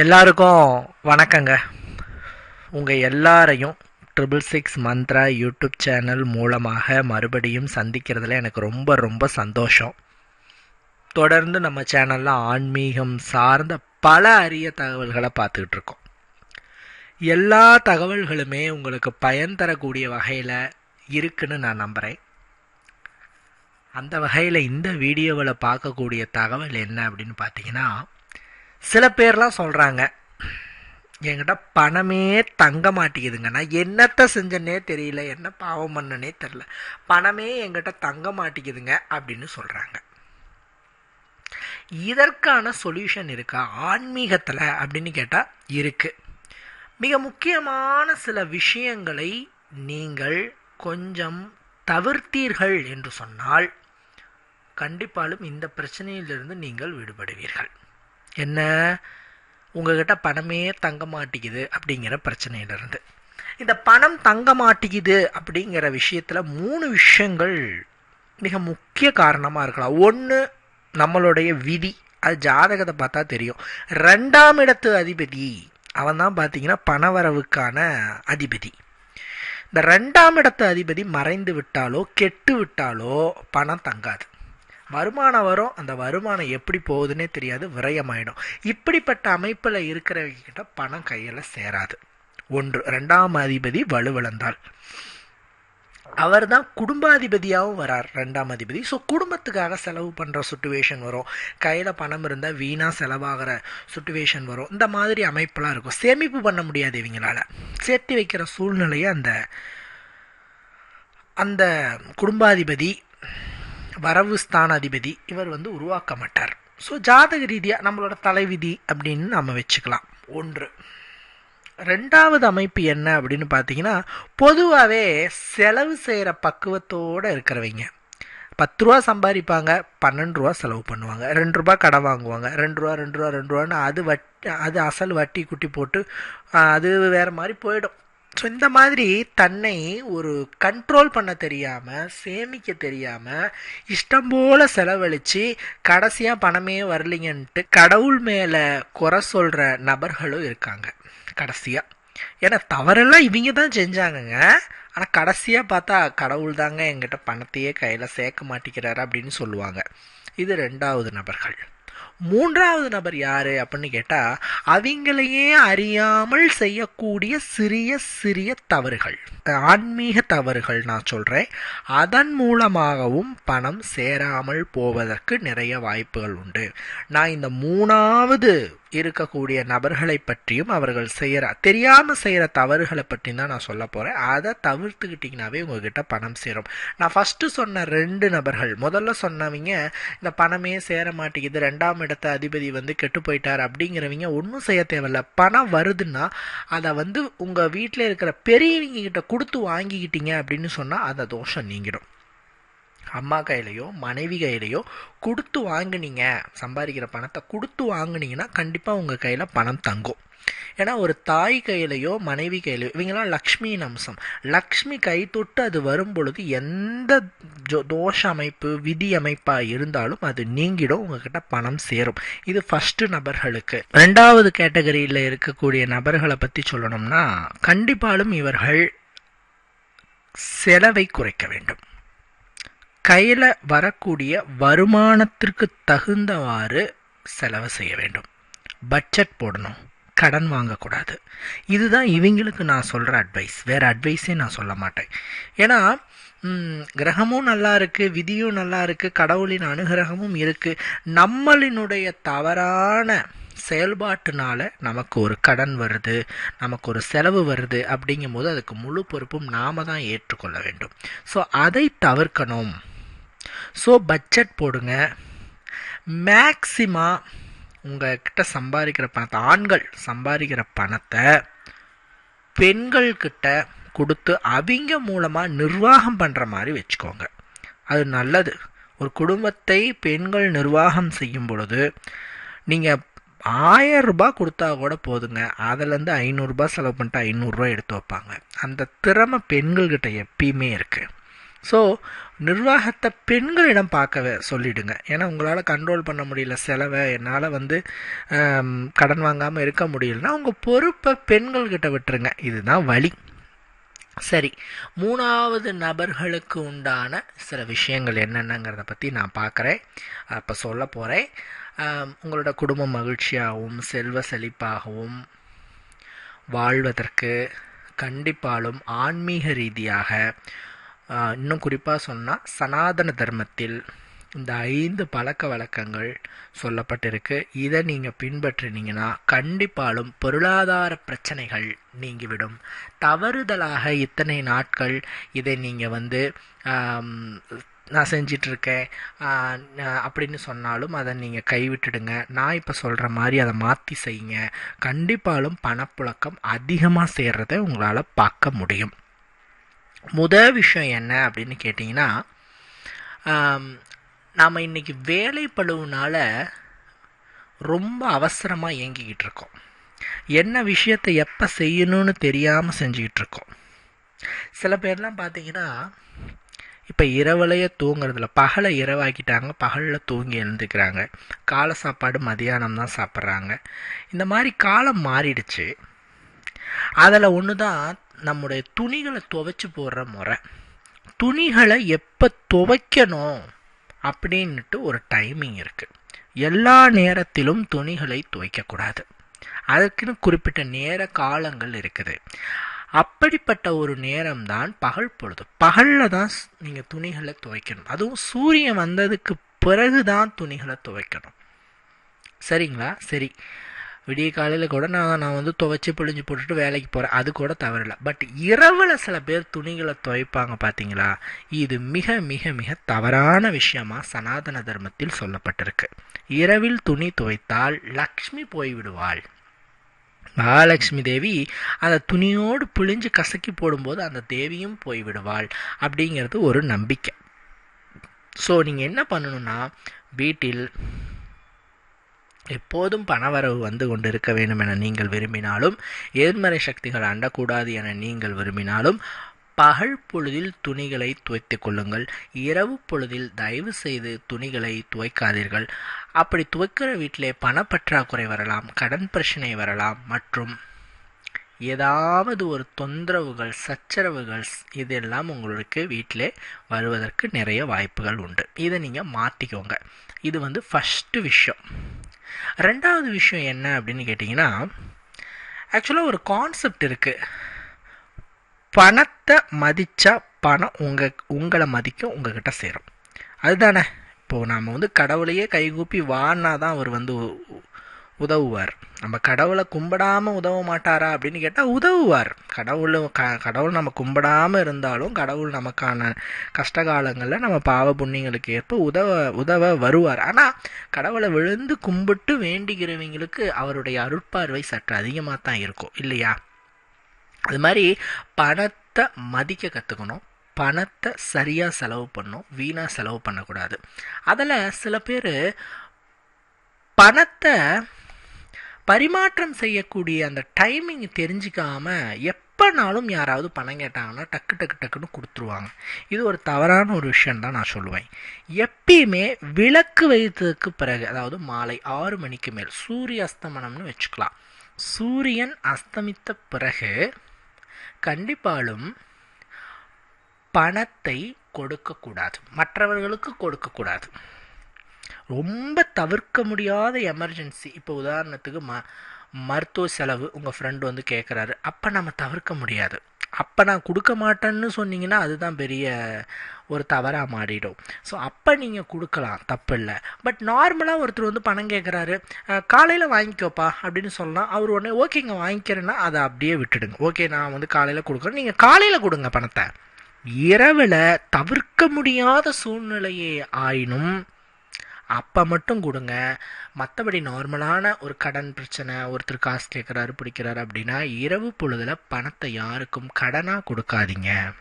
எல்லாருக்கும் வணக்கங்க. உங்கள் எல்லாரையும் triple six Mantra YouTube channel மூலமாக மறுபடியும் சந்திக்கிறதுல எனக்கு ரொம்ப ரொம்ப சந்தோஷம். தொடர்ந்து நம்ம சேனலில் ஆன்மீகம் சார்ந்த பல அரிய தகவல்களை பார்த்துக்கிட்டு இருக்கோம். எல்லா தகவல்களுமே உங்களுக்கு பயன் தரக்கூடிய வகையில் இருக்குன்னு நான் நம்புகிறேன் அந்த வகையில் இந்த வீடியோவில் பார்க்கக்கூடிய தகவல் என்ன அப்படின்னு பார்த்தீங்கன்னா சில பேர்லாம் சொல்கிறாங்க என்கிட்ட பணமே தங்க மாட்டேங்குதுங்க நான் என்னத்தை செஞ்சனே தெரியல என்ன பாவம் பண்ணனே தெரில பணமே என்கிட்ட தங்க மாட்டேங்குதுங்க அப்படின்னு சொல்கிறாங்க இதற்கான சொல்யூஷன் இருக்கா? ஆன்மீகத்தில் அப்படின்னு கேட்டால் இருக்குது மிக முக்கியமான சில விஷயங்களை நீங்கள் கொஞ்சம் தவிர்த்தீர்கள் என்று சொன்னால் கண்டிப்பாலும் இந்த பிரச்சனையிலிருந்து நீங்கள் விடுபடுவீர்கள். என்ன? உங்ககிட்ட பணமே தங்க மாட்டேங்குது அப்படிங்கிற பிரச்சனையிலிருந்து. இந்த பணம் தங்க மாட்டேங்குது அப்படிங்கிற விஷயத்தில் மூணு விஷயங்கள் மிக முக்கிய காரணமாக இருக்கலாம். ஒன்று நம்மளுடைய விதி. அது ஜாதகத்தை பார்த்தா தெரியும். ரெண்டாம் இடத்து அதிபதி அவன் தான் பார்த்தீங்கன்னா பணவரவுக்கான அதிபதி. இந்த ரெண்டாம் இடத்து அதிபதி மறைந்து விட்டாலோ கெட்டு விட்டாலோ பணம் தங்காது. வருமானம் வரும் அந்த வருமானம் எப்படி போகுதுன்னே தெரியாது விரயமாயிடும். இப்படிப்பட்ட அமைப்பில் இருக்கிறவங்க கிட்ட பணம் கையில் சேராது. ஒன்று ரெண்டாம் அதிபதி வலுவிழந்தால். அவர் தான் குடும்பாதிபதியாகவும் வரார் ரெண்டாம் அதிபதி. ஸோ குடும்பத்துக்காக செலவு பண்ணுற சுட்டுவேஷன் வரும். கையில் பணம் இருந்தால் வீணாக செலவாகிற சுட்டுவேஷன் வரும். இந்த மாதிரி அமைப்பெல்லாம் இருக்கும். சேமிப்பு பண்ண முடியாது இவங்களால. சேர்த்து வைக்கிற சூழ்நிலையை அந்த அந்த குடும்பாதிபதி வரவு ஸ்தான அதிபதி இவர் வந்து உருவாக்க மாட்டார் ஸோ ஜாதக ரீதியாக நம்மளோட தலைவிதி அப்படின்னு நம்ம வச்சுக்கலாம். ஒன்று. ரெண்டாவது அமைப்பு என்ன அப்படின்னு பார்த்தீங்கன்னா பொதுவாகவே செலவு செய்கிற பக்குவத்தோடு இருக்கிறவங்க. பத்து ரூபா சம்பாதிப்பாங்க பன்னெண்டு ரூபா செலவு பண்ணுவாங்க. ரெண்டு ரூபா கடன் வாங்குவாங்க. ரெண்டு ரூபா ரெண்டு ரூபா ரெண்டு ரூபான்னு அது வட்டி அது அசல் வட்டி குட்டி போட்டு அது வேறு மாதிரி போயிடும். ஸோ இந்த மாதிரி தன்னை ஒரு கண்ட்ரோல் பண்ண தெரியாமல் சேமிக்க தெரியாமல் இஷ்டம் போல் செலவழித்து கடைசியாக பணமே வரலிங்கன்ட்டு கடவுள் மேலே குறை சொல்கிற நபர்களும் இருக்காங்க. கடைசியாக ஏன்னா தவறெல்லாம் இவங்க தான் செஞ்சாங்கங்க. ஆனால் கடைசியாக பார்த்தா கடவுள் தாங்க எங்கிட்ட பணத்தையே கையில் சேர்க்க மாட்டேங்கிறாரு அப்படின்னு சொல்லுவாங்க. இது ரெண்டாவது நபர்கள். மூன்றாவது நபர் யாரு அப்படின்னு கேட்டால் அவங்களையே அறியாமல் செய்யக்கூடிய சிறிய சிறிய தவறுகள். ஆன்மீக தவறுகள் நான் சொல்கிறேன் அதன் மூலமாகவும் பணம் சேராமல் போவதற்கு நிறைய வாய்ப்புகள் உண்டு. நான் இந்த மூணாவது இருக்கக்கூடிய நபர்களை பற்றியும் அவர்கள் செய்கிற தெரியாமல் செய்கிற தவறுகளை பற்றியும் தான் நான் சொல்ல போகிறேன் அதை தவிர்த்துக்கிட்டிங்கனாவே உங்ககிட்ட பணம் சேரும். நான் ஃபஸ்ட்டு சொன்ன ரெண்டு நபர்கள் முதல்ல சொன்னவங்க இந்த பணமே சேர மாட்டேங்குது ரெண்டாம் இடத்த அதிபதி வந்து கெட்டு போயிட்டார் அப்படிங்கிறவங்க ஒன்றும் செய்ய தேவையில்ல. பணம் வருதுன்னா அதை வந்து உங்கள் வீட்டில் இருக்கிற பெரியவங்க கிட்ட கொடுத்து வாங்கிக்கிட்டீங்க அப்படின்னு சொன்னால் அதை தோஷம் நீங்கிடும். அம்மா கையிலையோ மனைவி கையிலையோ கொடுத்து வாங்கினீங்க. சம்பாதிக்கிற பணத்தை கொடுத்து வாங்கினீங்கன்னா கண்டிப்பாக உங்கள் கையில் பணம் தங்கும். ஏன்னா ஒரு தாய் கையிலையோ மனைவி கையிலையோ இவங்கெல்லாம் லக்ஷ்மியின் அம்சம் லக்ஷ்மி கை தொட்டு அது வரும் பொழுது எந்த தோஷ அமைப்பு விதி அமைப்பாக இருந்தாலும் அது நீங்கிடும் உங்ககிட்ட பணம் சேரும். இது ஃபஸ்ட்டு நபர்களுக்கு. ரெண்டாவது கேட்டகரியில் இருக்கக்கூடிய நபர்களை பற்றி சொல்லணும்னா கண்டிப்பாலும் இவர்கள் செலவை குறைக்க வேண்டும். கையில் வரக்கூடிய வருமானத்திற்கு தகுந்தவாறு செலவு செய்ய வேண்டும். பட்ஜெட் போடணும். கடன் வாங்கக்கூடாது. இதுதான் இவங்களுக்கு நான் சொல்கிற அட்வைஸ் வேறு அட்வைஸே நான் சொல்ல மாட்டேன். ஏன்னா கிரகமும் நல்லா இருக்குது விதியும் நல்லா இருக்குது கடவுளின் அனுகிரகமும் இருக்குது நம்மளினுடைய தவறான செயல்பாட்டுனால நமக்கு ஒரு கடன் வருது நமக்கு ஒரு செலவு வருது அப்படிங்கும்போது அதுக்கு முழு பொறுப்பும் நாம தான் ஏற்றுக்கொள்ள வேண்டும். ஸோ அதை தவிர்க்கணும். ஸோ பட்ஜெட் போடுங்க. மேக்சிமா உங்ககிட்ட சம்பாதிக்கிற பணத்தை ஆண்கள் சம்பாதிக்கிற பணத்தை பெண்கள்கிட்ட கொடுத்து அவங்க மூலமாக நிர்வாகம் பண்ணுற மாதிரி வச்சுக்கோங்க. அது நல்லது. ஒரு குடும்பத்தை பெண்கள் நிர்வாகம் செய்யும் பொழுது நீங்கள் ஆயிரம் ரூபாய் கொடுத்தா கூட போதுங்க. அதுலேருந்து ஐநூறுரூபா செலவு பண்ணிட்டு ஐநூறுரூவா எடுத்து வைப்பாங்க. அந்த திறமை பெண்கள்கிட்ட எப்பயுமே இருக்குது ஸோ நிர்வாகத்தை பெண்களிடம் பார்க்க சொல்லிடுங்க. ஏன்னா உங்களால் கண்ட்ரோல் பண்ண முடியல செலவை என்னால் வந்து கடன் வாங்காமல் இருக்க முடியலன்னா உங்கள் பொறுப்பை பெண்கள்கிட்ட விட்டுருங்க. இதுதான் வழி. சரி மூணாவது நபர்களுக்கு உண்டான சில விஷயங்கள் என்னென்னங்கிறத பற்றி நான் பார்க்குறேன் அப்போ சொல்ல போகிறேன் உங்களோட குடும்பம் மகிழ்ச்சியாகவும் செல்வ செழிப்பாகவும் வாழ்வதற்கு கண்டிப்பாலும் ஆன்மீக ரீதியாக இன்னும் குறிப்பாக சொன்னால் சனாதன தர்மத்தில் இந்த ஐந்து பழக்க வழக்கங்கள் சொல்லப்பட்டிருக்கு. இதை நீங்கள் பின்பற்றினீங்கன்னா கண்டிப்பாலும் பொருளாதார பிரச்சனைகள் நீங்கிவிடும். தவறுதலாக இத்தனை நாட்கள் இதை நீங்கள் வந்து நான் செஞ்சிட்ருக்கேன் அப்படின்னு சொன்னாலும் அதை நீங்கள் கைவிட்டுடுங்க. நான் இப்போ சொல்கிற மாதிரி அதை மாற்றி செய்யுங்க. கண்டிப்பாலும் பணப்புழக்கம் அதிகமாக சேர்றதை உங்களால் பார்க்க முடியும். முத விஷயம் என்ன அப்படின்னு கேட்டிங்கன்னா நாம் இன்னைக்கு வேலை பழுவுனால ரொம்ப அவசரமாக இயங்கிக்கிட்டு இருக்கோம். என்ன விஷயத்தை எப்போ செய்யணும்னு தெரியாமல் செஞ்சுக்கிட்டு இருக்கோம். சில பேர்லாம் பார்த்தீங்கன்னா இப்போ இரவுலையே தூங்குறதில்ல பகலை இரவாக்கிட்டாங்க பகலில் தூங்கி எழுந்துக்கிறாங்க காலை சாப்பாடு மதியானம் தான் சாப்பிட்றாங்க. இந்த மாதிரி காலம் மாறிடுச்சு. அதில் ஒன்று தான் நம்முடைய துணிகளை துவைச்சு போடுற முறை. துணிகளை எப்போ துவைக்கணும் அப்படின்ட்டு ஒரு டைமிங் இருக்குது எல்லா நேரத்திலும் துணிகளை துவைக்கக்கூடாது. அதற்குன்னு குறிப்பிட்ட நேர காலங்கள் இருக்குது. அப்படிப்பட்ட ஒரு நேரம்தான் பகல் பொழுது. பகலில் தான் நீங்கள் துணிகளை துவைக்கணும். அதுவும் சூரியன் வந்ததுக்கு பிறகு தான் துணிகளை துவைக்கணும். சரிங்களா? சரி. விடிய காலையில் கூட நான் நான் வந்து துவைச்சி பிழிஞ்சு போட்டுட்டு வேலைக்கு போகிறேன் அது கூட தவறில்லை. பட் இரவில் சில பேர் துணிகளை துவைப்பாங்க பார்த்தீங்களா இது மிக மிக மிக தவறான விஷயமாக சனாதன தர்மத்தில் சொல்லப்பட்டிருக்கு. இரவில் துணி துவைத்தால் லக்ஷ்மி போய்விடுவாள். மகாலட்சுமி தேவி அந்த துணியோடு பிழிஞ்சு கசக்கி போடும்போது அந்த தேவியும் போய்விடுவாள் அப்படிங்கிறது ஒரு நம்பிக்கை. ஸோ நீங்கள் என்ன பண்ணணும்னா வீட்டில் எப்போதும் பணவரவு வந்து கொண்டு இருக்க வேண்டும் என நீங்கள் விரும்பினாலும் எதிர்மறை சக்திகள் அண்டக்கூடாது என நீங்கள் விரும்பினாலும் பகல் பொழுதில் துணிகளை துவைத்துக் கொள்ளுங்கள். இரவு பொழுதில் தயவு செய்து துணிகளை துவைக்காதீர்கள். அப்படி துவைக்கிற வீட்டிலே பணப்பற்றாக்குறை வரலாம் கடன் பிரச்சனை வரலாம் மற்றும் ஏதாவது ஒரு தொந்தரவுகள் சச்சரவுகள் இதெல்லாம் உங்களுக்கு வீட்டிலே வருவதற்கு நிறைய வாய்ப்புகள் உண்டு. இதை நீங்கள் மாற்றிக்கோங்க இது வந்து ஃபஸ்ட்டு விஷயம். ரெண்டாவது விஷயம் என்ன அப்படின்னு கேட்டிங்கன்னா ஆக்சுவலாக ஒரு கான்செப்ட் இருக்குது பணத்தை மதித்தா பணம் உங்கள் உங்களை மதிக்கும் உங்ககிட்ட சேரும். அதுதானே. இப்போது நாம் வந்து கடவுளையே கைகூப்பி வானா தான் அவர் வந்து உதவுவார். நம்ம கடவுளை கும்பிடாமல் உதவ மாட்டாரா அப்படின்னு கேட்டால் உதவுவார். கடவுள் க கடவுள் நம்ம கும்பிடாமல் இருந்தாலும் கடவுள் நமக்கான கஷ்டகாலங்களில் நம்ம பாவ புண்ணியங்களுக்கு ஏற்ப உதவ உதவ வருவார். ஆனால் கடவுளை விழுந்து கும்பிட்டு வேண்டிக்கிறவங்களுக்கு அவருடைய அருட்பார்வை சற்று அதிகமாக தான் இருக்கும். இல்லையா? அது மாதிரி பணத்தை மதிக்க கற்றுக்கணும் பணத்தை சரியாக செலவு பண்ணும் வீணாக செலவு பண்ணக்கூடாது. அதில் சில பேர் பணத்தை பரிமாற்றம் செய்யக்கூடிய அந்த டைமிங் தெரிஞ்சிக்காம எப்போனாலும் யாராவது பணம் கேட்டாங்கன்னா டக்கு டக்கு டக்குன்னு கொடுத்துருவாங்க. இது ஒரு தவறான ஒரு விஷயம் தான் நான் சொல்லுவேன். எப்பயுமே விளக்கு வைத்ததுக்கு பிறகு அதாவது மாலை ஆறு மணிக்கு மேல் சூரிய அஸ்தமனம்னு வச்சுக்கலாம். சூரியன் அஸ்தமித்த பிறகு கண்டிப்பாலும் பணத்தை கொடுக்கக்கூடாது. மற்றவர்களுக்கு கொடுக்கக்கூடாது. ரொம்ப தவிர்க்க முடியாத எமர்ஜென்சி இப்போ உதாரணத்துக்கு ம மருத்துவ செலவு உங்கள் ஃப்ரெண்டு வந்து கேட்குறாரு அப்போ நம்ம தவிர்க்க முடியாது. அப்போ நான் கொடுக்க மாட்டேன்னு சொன்னீங்கன்னா அதுதான் பெரிய ஒரு தவறாக மாறிடும். ஸோ அப்போ நீங்கள் கொடுக்கலாம். தப்பு இல்லை. பட் நார்மலாக ஒருத்தர் வந்து பணம் கேட்குறாரு காலையில் வாங்கிக்கோப்பா அப்படின்னு சொல்லலாம் அவர் உடனே ஓகேங்க வாங்கிக்கிறேன்னா அதை அப்படியே விட்டுடுங்க. ஓகே நான் வந்து காலையில் கொடுக்குறேன். நீங்கள் காலையில் கொடுங்க பணத்தை. இரவில் தவிர்க்க முடியாத சூழ்நிலையே ஆயினும் அப்போ மட்டும் கொடுங்க. மற்றபடி நார்மலான ஒரு கடன் பிரச்சனை ஒருத்தர் காசு கேட்குறாரு பிடிக்கிறாரு அப்படின்னா இரவு பொழுதில் பணத்தை யாருக்கும் கடனாக கொடுக்காதீங்க.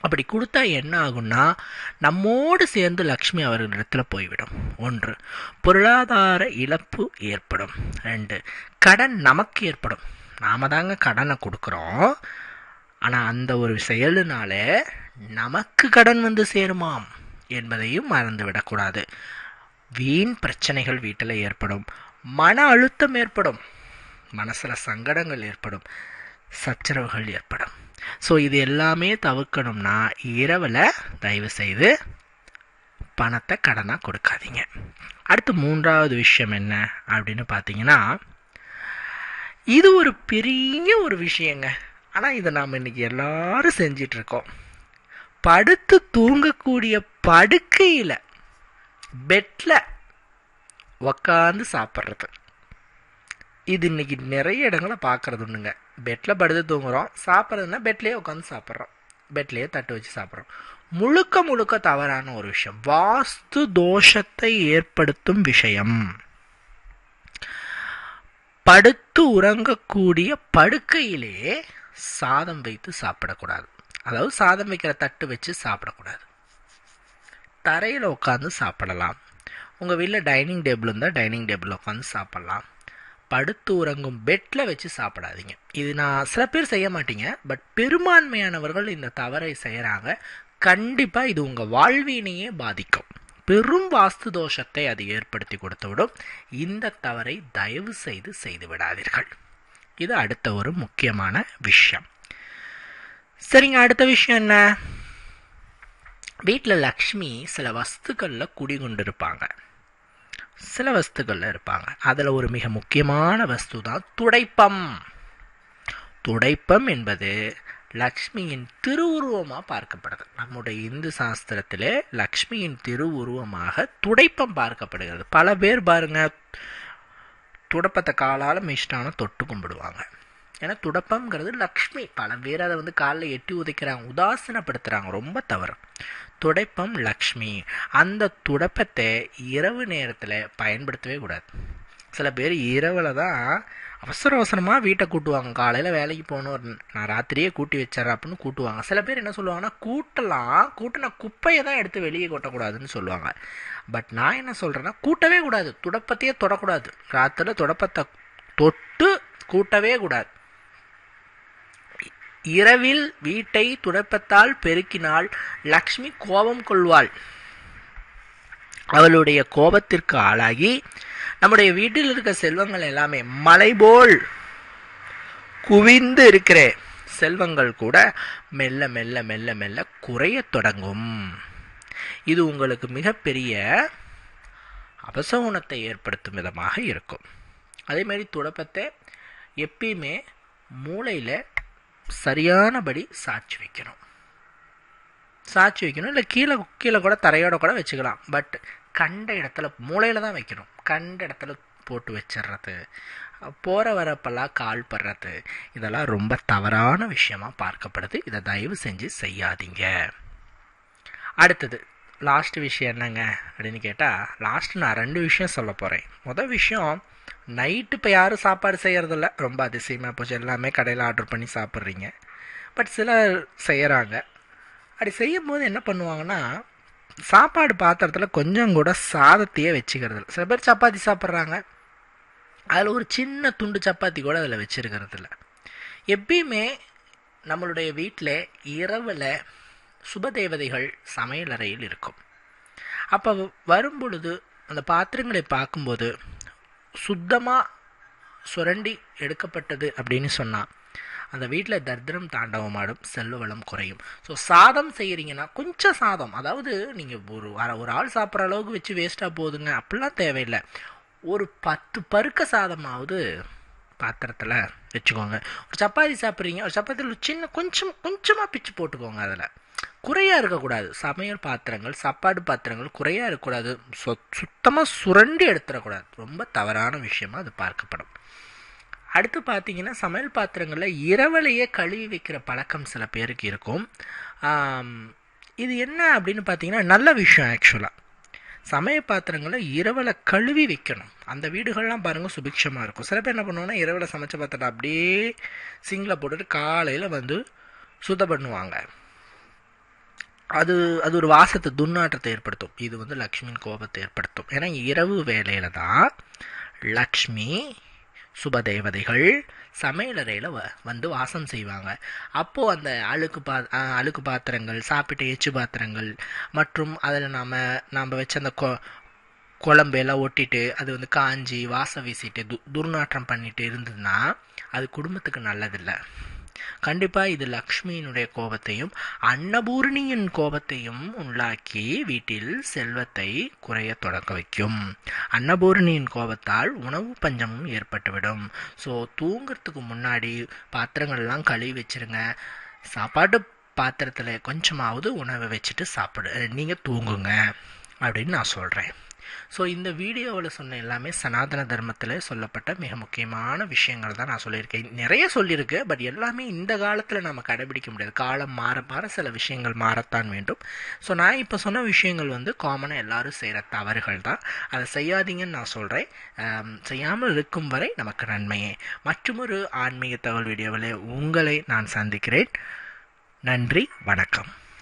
அப்படி கொடுத்தா என்ன ஆகும்னா நம்மோடு சேர்ந்து லக்ஷ்மி அவர்களிடத்தில் போய்விடும். ஒன்று பொருளாதார இழப்பு ஏற்படும். ரெண்டு கடன் நமக்கு ஏற்படும். நாம தாங்க கடனை கொடுக்குறோம். ஆனால் அந்த ஒரு செயலுனால நமக்கு கடன் வந்து சேருமாம் என்பதையும் மறந்துவிடக்கூடாது. வீண் பிரச்சனைகள் வீட்டில் ஏற்படும். மன அழுத்தம் ஏற்படும். மனசில் சங்கடங்கள் ஏற்படும். சச்சரவுகள் ஏற்படும். ஸோ இது எல்லாமே தவிர்க்கணும்னா இரவில் தயவு செய்து பணத்தை கடனாக கொடுக்காதீங்க. அடுத்து மூன்றாவது விஷயம் என்ன அப்படின்னு பார்த்தீங்கன்னா இது ஒரு பெரிய ஒரு விஷயங்க. ஆனால் இதை நாம் இன்னைக்கு எல்லோரும் செஞ்சிட்ருக்கோம் படுத்து தூங்கக்கூடிய படுக்கையில் பெட்டில் உக்காந்து சாப்பிட்றது. இது இன்றைக்கி நிறைய இடங்களை பார்க்குறது உண்டுங்க. பெட்டில் படுத்து தூங்குகிறோம் சாப்பிட்றதுனா பெட்லேயே உட்காந்து சாப்பிட்றோம். பெட்லேயே தட்டு வச்சு சாப்பிட்றோம். முழுக்க முழுக்க தவறான ஒரு விஷயம். வாஸ்து தோஷத்தை ஏற்படுத்தும் விஷயம். படுத்து உறங்கக்கூடிய படுக்கையிலே சாதம் வைத்து சாப்பிடக்கூடாது. அதாவது சாதம் வைக்கிற தட்டு வச்சு சாப்பிடக்கூடாது. தரையில் உட்காந்து சாப்பிடலாம். உங்கள் வீட்டில் டைனிங் டேபிள் இருந்தால் டைனிங் டேபிளில் உட்காந்து சாப்பிட்லாம். படுத்து உறங்கும் பெட்டில் வச்சு சாப்பிடாதீங்க. இது நான் சில பேர் செய்ய மாட்டீங்க பட் பெரும்பான்மையானவர்கள் இந்த தவறை செய்கிறாங்க கண்டிப்பாக இது உங்கள் வாழ்வினையே பாதிக்கும். பெரும் வாஸ்து தோஷத்தை அது ஏற்படுத்தி கொடுத்துவிடும் இந்த தவறை தயவு செய்து செய்து விடாதீர்கள். இது அடுத்த ஒரு முக்கியமான விஷயம். சரிங்க அடுத்த விஷயம் என்ன? வீட்டில் லக்ஷ்மி சில வஸ்துக்களில் குடிகொண்டிருப்பாங்க சில வஸ்துக்களில் இருப்பாங்க. அதில் ஒரு மிக முக்கியமான வஸ்து தான் துடைப்பம். துடைப்பம் என்பது லக்ஷ்மியின் திருவுருவமாக பார்க்கப்படுது. நம்முடைய இந்து சாஸ்திரத்திலே லக்ஷ்மியின் திருவுருவமாக துடைப்பம் பார்க்கப்படுகிறது. பல பேர் பாருங்கள் துடப்பத்தை காலால் மிஷ்டான தொட்டு கும்பிடுவாங்க. ஏன்னா துடப்பம்ங்கிறது லக்ஷ்மி. பல பேர் அதை வந்து காலில் எட்டி உதைக்கிறாங்க உதாசீனப்படுத்துகிறாங்க ரொம்ப தவறு. துடைப்பம் லக்ஷ்மி. அந்த துடைப்பத்தை இரவு நேரத்தில் பயன்படுத்தவே கூடாது. சில பேர் இரவில் தான் அவசர அவசரமாக வீட்டை கூட்டுவாங்க. காலையில் வேலைக்கு போகணும் நான் ராத்திரியே கூட்டி வச்சிட்றேன் அப்படின்னு கூட்டுவாங்க. சில பேர் என்ன சொல்லுவாங்கன்னா கூட்டலாம் கூட்டின குப்பையை தான் எடுத்து வெளியே கொட்டக்கூடாதுன்னு சொல்லுவாங்க. பட் நான் என்ன சொல்கிறேன்னா கூட்டவே கூடாது. துடப்பத்தையே தொடக்கூடாது. ராத்திரியில் துடப்பத்தை தொட்டு கூட்டவே கூடாது. இரவில் வீட்டை துடைப்பத்தால் பெருக்கினால் லக்ஷ்மி கோபம் கொள்வாள். அவளுடைய கோபத்திற்கு ஆளாகி நம்முடைய வீட்டில் இருக்க செல்வங்கள் எல்லாமே மலை போல் குவிந்து இருக்கிற செல்வங்கள் கூட மெல்ல மெல்ல மெல்ல மெல்ல குறையத் தொடங்கும். இது உங்களுக்கு மிகப்பெரிய அபசகுணத்தை ஏற்படுத்தும் விதமாக இருக்கும். அதே மாதிரி துடப்பத்தை எப்பயுமே மூளையில் சரியானபடி சாட்சி வைக்கணும். சாட்சி வைக்கணும். இல்லை கீழே கீழே கூட தரையோட கூட வச்சுக்கலாம். பட் கண்ட இடத்துல மூளையில் தான் வைக்கணும். கண்ட இடத்துல போட்டு வச்சிடுறது போகிற வரப்பெல்லாம் கால் படுறது இதெல்லாம் ரொம்ப தவறான விஷயமா பார்க்கப்படுது. இதை தயவு செஞ்சு செய்யாதீங்க. அடுத்தது லாஸ்ட் விஷயம் என்னங்க அப்படின்னு கேட்டால் லாஸ்ட் நான் ரெண்டு விஷயம் சொல்ல போகிறேன் முதல் விஷயம் நைட்டு இப்போ யாரும் சாப்பாடு செய்கிறதில்ல ரொம்ப அதிசயமாக போச்சு. எல்லாமே கடையில் ஆர்டர் பண்ணி சாப்பிட்றீங்க. பட் சிலர் செய்கிறாங்க அப்படி செய்யும் போது என்ன பண்ணுவாங்கன்னா சாப்பாடு பாத்திரத்தில் கொஞ்சம் கூட சாதத்தையே வச்சுக்கிறது சில பேர் சப்பாத்தி சாப்பிட்றாங்க. அதில் ஒரு சின்ன துண்டு சப்பாத்தி கூட அதில் வச்சுருக்கிறது இல்லை எப்பயுமே நம்மளுடைய வீட்டில் இரவில் சுபதேவதைகள் சமையலறையில் இருக்கும். அப்போ வரும் பொழுது அந்த பாத்திரங்களை பார்க்கும்போது சுத்தமாக சுரண்டி எடுக்கப்பட்டது அப்படின்னு சொன்னால் அந்த வீட்டில் தரித்திரம் தாண்டவமாடும் செல்வ வளம் குறையும். ஸோ சாதம் செய்கிறீங்கன்னா கொஞ்சம் சாதம். அதாவது நீங்கள் ஒரு ஒரு ஆள் சாப்பிட்ற அளவுக்கு வச்சு வேஸ்ட்டாக போகுதுங்க அப்படிலாம் தேவையில்லை. ஒரு பத்து பருக்க சாதமாவது பாத்திரத்தில் வச்சுக்கோங்க. ஒரு சப்பாத்தி சாப்பிட்றீங்க ஒரு சப்பாத்தியில் சின்ன கொஞ்சம் கொஞ்சமாக பிச்சு போட்டுக்கோங்க அதில். குறையாக இருக்கக்கூடாது. சமையல் பாத்திரங்கள் சாப்பாடு பாத்திரங்கள் குறையாக இருக்கக்கூடாது. சொ சுத்தமாக சுரண்டி எடுத்துடக்கூடாது. ரொம்ப தவறான விஷயமா அது பார்க்கப்படும். அடுத்து பார்த்தீங்கன்னா சமையல் பாத்திரங்களில் இரவலையே கழுவி வைக்கிற பழக்கம் சில பேருக்கு இருக்கும். இது என்ன அப்படின்னு பார்த்தீங்கன்னா நல்ல விஷயம் ஆக்சுவலாக சமய பாத்திரங்களை இரவில் கழுவி வைக்கணும். அந்த வீடுகள்லாம் பாருங்கள் சுபிக்ஷமாக இருக்கும். சில பேர் என்ன பண்ணுவாங்கன்னா இரவில் சமைச்ச பாத்திரம் அப்படியே சிங்கில் போட்டுட்டு காலையில் வந்து சுத்தம் பண்ணுவாங்க. அது அது ஒரு வாசத்தை துர்நாற்றத்தை ஏற்படுத்தும். இது வந்து லக்ஷ்மியின் கோபத்தை ஏற்படுத்தும். ஏன்னா இரவு வேலையில் தான் லக்ஷ்மி சுபதேவதைகள் சமையலறையில் வ வந்து வாசம் செய்வாங்க. அப்போது அந்த அழுக்கு பா அழுக்கு பாத்திரங்கள் சாப்பிட்ட எச்சு பாத்திரங்கள் மற்றும் அதில் நாம் நாம் வச்ச அந்த கொ குழம்பு எல்லாம் ஒட்டிட்டு அது வந்து காஞ்சி வாசம் வீசிட்டு து துர்நாற்றம் பண்ணிட்டு இருந்ததுன்னா அது குடும்பத்துக்கு நல்லதில்லை. கண்டிப்பாக இது லக்ஷ்மியினுடைய கோபத்தையும் அன்னபூரணியின் கோபத்தையும் உள்ளாக்கி வீட்டில் செல்வத்தை குறைய தொடங்க வைக்கும். அன்னபூரணியின் கோபத்தால் உணவு பஞ்சமும் ஏற்பட்டுவிடும். ஸோ தூங்குறதுக்கு முன்னாடி பாத்திரங்கள்லாம் கழுவி வச்சிருங்க. சாப்பாடு பாத்திரத்தில் கொஞ்சமாவது உணவை வச்சுட்டு சாப்பிடு நீங்கள் தூங்குங்க அப்படின்னு நான் சொல்கிறேன் ஸோ இந்த வீடியோவில் சொன்ன எல்லாமே சனாதன தர்மத்தில் சொல்லப்பட்ட மிக முக்கியமான விஷயங்கள் தான் நான் சொல்லியிருக்கேன். நிறைய சொல்லியிருக்கு பட் எல்லாமே இந்த காலத்தில் நம்ம கடைபிடிக்க முடியாது. காலம் மாற மாற சில விஷயங்கள் மாறத்தான் வேண்டும். ஸோ நான் இப்போ சொன்ன விஷயங்கள் வந்து காமனாக எல்லாரும் செய்கிற தவறுகள் தான். அதை செய்யாதீங்கன்னு நான் சொல்கிறேன் செய்யாமல் இருக்கும் வரை நமக்கு நன்மையே. மற்றொரு ஆன்மீக தகவல் வீடியோவில் உங்களை நான் சந்திக்கிறேன். நன்றி வணக்கம்.